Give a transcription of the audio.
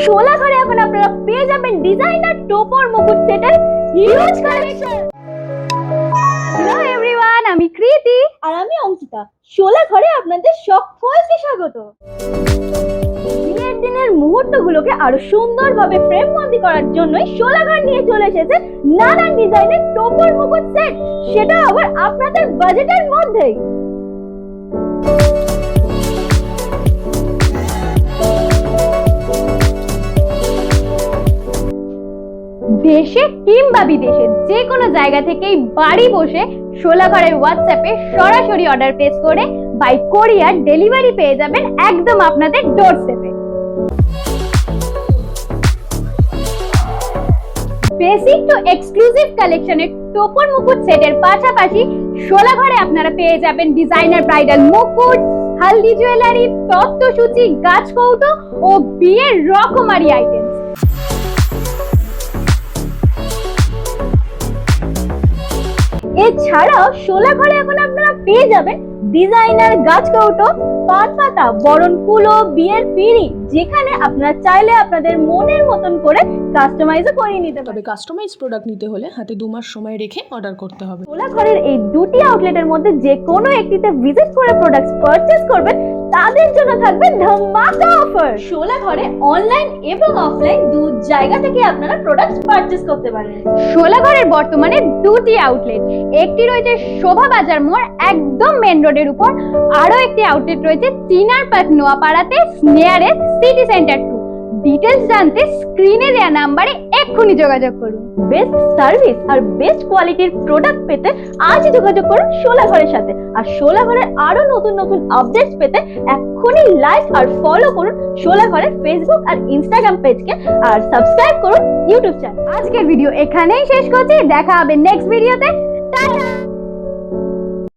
শোলা ঘরে এখন আপনারা পেয়ে যাবেন ডিজাইনার টোপর মুকুট সেটের হিউজ কালেকশন হ্যালো এভরিওয়ান আমি কৃতি। আর আমি অঙ্কিতা। শোলা ঘরে আপনাদের সকলকে স্বাগত। দিনের মুহূর্তগুলোকে আরও সুন্দরভাবে ফ্রেম বন্দি করার জন্যই শোলা ঘর নিয়ে চলে এসেছে নানান ডিজাইনের টোপর মুকুট সেট সেটা আবার আপনাদের বাজেটের মধ্যেই। দেশে কিংবা বিদেশে যে কোনো জায়গা থেকেই বাড়ি বসে শোলাঘরের হোয়াটসঅ্যাপে সরাসরি অর্ডার প্লেস করে বাই কোরিয়ার ডেলিভারি পেয়ে যাবেন একদম আপনাদের ডোর স্টেপে বেসিক টু এক্সক্লুসিভ কালেকশনের টোপর মুকুট সেটের পাশাপাশি শোলাঘরে আপনারা পেয়ে যাবেন ডিজাইনার ব্রাইডাল মুকুট, হালদি জুয়েলারি তত্ত্বসূচি, গাছ কৌটো ও বিয়ের রকমারি আইটেম এছাড়াও শোলা ঘরে এখন আপনারা পেয়ে যাবেন ডিজাইনার গাছ কৌটো। পান পাতা বরণ কুলো বিয়ের পিড়ি যেখানে আপনারা চাইলে আপনাদের মনের মতন করে কাস্টমাইজও করে নিতে তবে পারবেন কাস্টমাইজ প্রোডাক্ট নিতে হলে হাতে দু মাস সময় রেখে অর্ডার করতে হবে। শোলা ঘরের এই দুটি আউটলেটের মধ্যে যে কোনো একটিতে ভিজিট করে প্রোডাক্টস পারচেজ করবেন তাদের জন্য থাকবে ধামাকা অফার শোলা ঘরে অনলাইন এবং অফলাইন দু জায়গা থেকে আপনারা প্রোডাক্টস পারচেজ করতে পারেন। শোলাঘরের বর্তমানে দুটি আউটলেট একটি রয়েছে শোভা বাজার মোড় একদম মেন রোডের উপর আরও একটি আউটলেট রয়েছে চিনার পার্ক নোয়াপাড়াতে নিয়ারে সিটি সেন্টার টু ডিটেলস জানতে স্ক্রিনে দেওয়া নাম্বারে এক্ষুনি যোগাযোগ করুন। বেস্ট সার্ভিস আর বেস্ট কোয়ালিটির প্রোডাক্ট পেতে আজই যোগাযোগ করুন শোলা ঘরের সাথে। আর শোলা ঘরের আরও নতুন নতুন আপডেটস পেতে এক্ষুনি লাইক আর ফলো করুন শোলা ঘরের ফেসবুক আর ইনস্টাগ্রাম পেজকে আর সাবস্ক্রাইব করুন ইউটিউব চ্যানেল আজকের ভিডিও এখানেই শেষ করছি। দেখা হবে নেক্সট ভিডিওতে টাটা!